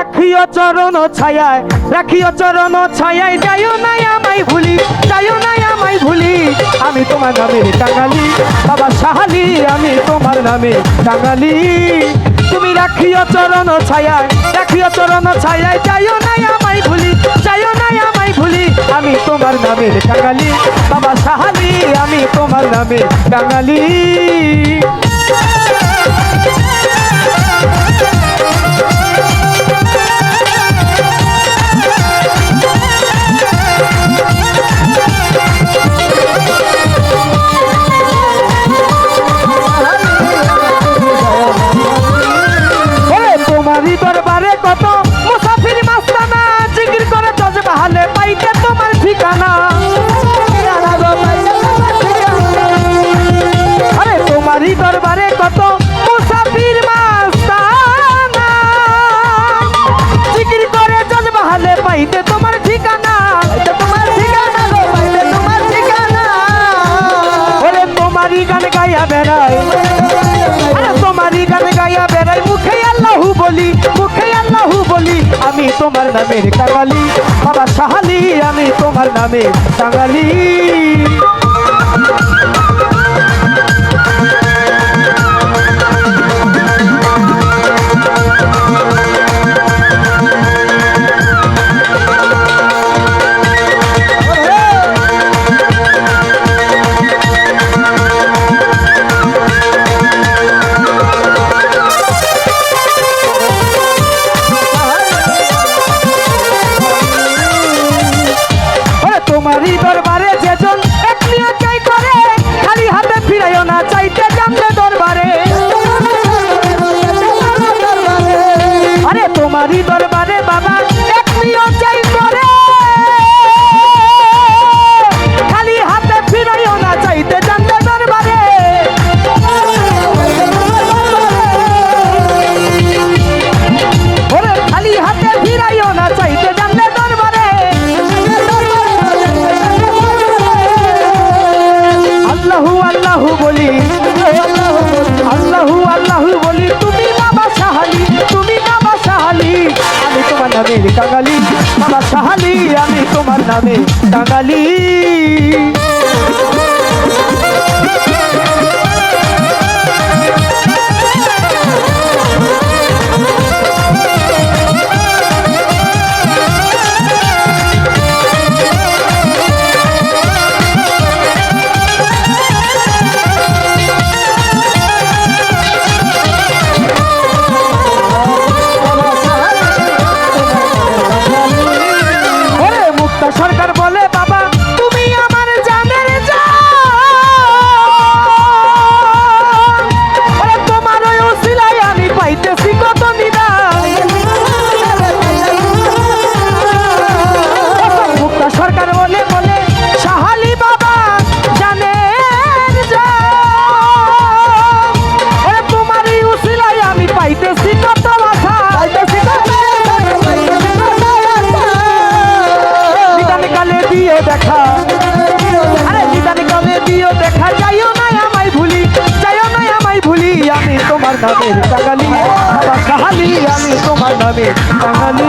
রাখিও চরণ ছায়ায়, রাখিও চরণ ছায়ায়, যাইও না আমায় ভুলি, যাইও না আমায় ভুলি, আমি তোমার নামে টাঙালি বাবা সাহালি, আমি তোমার নামে টাঙালি তুমি রাখিও চরণ ছায়ায়, রাখিও চরণ ছায়ায়, যাইও না আমায় ভুলি, যাইও না আমায় ভুলি, আমি তোমার নামে টাঙালি বাবা সাহালি, আমি তোমার নামে টাঙালি আমার নামে কাঙালি বাবা সাহালি আমি তোমার নামে কাঙালি। হরিদর কাঙালি আমার সাহালি আমি তোমার নামে কাঙালি। নামে বাঙালি বাবা কাহালি আমি তোমার নামে বাঙালি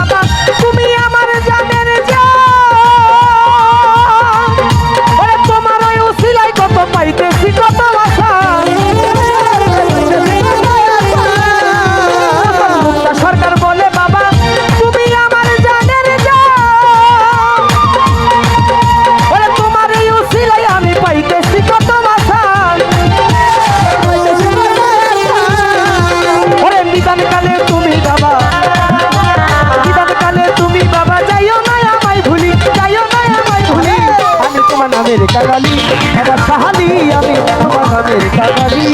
বাঙালি আমার সাহালি, আমি বাঙালির বাঙালি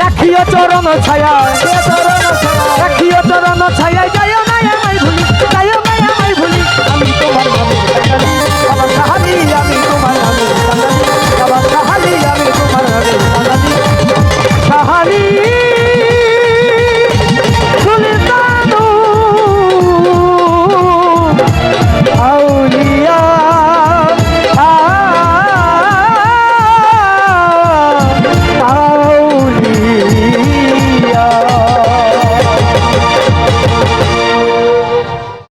রাখিও চরণ ছায়া রাখিও চরণ ছায়া যায় না আমায় ভুলি।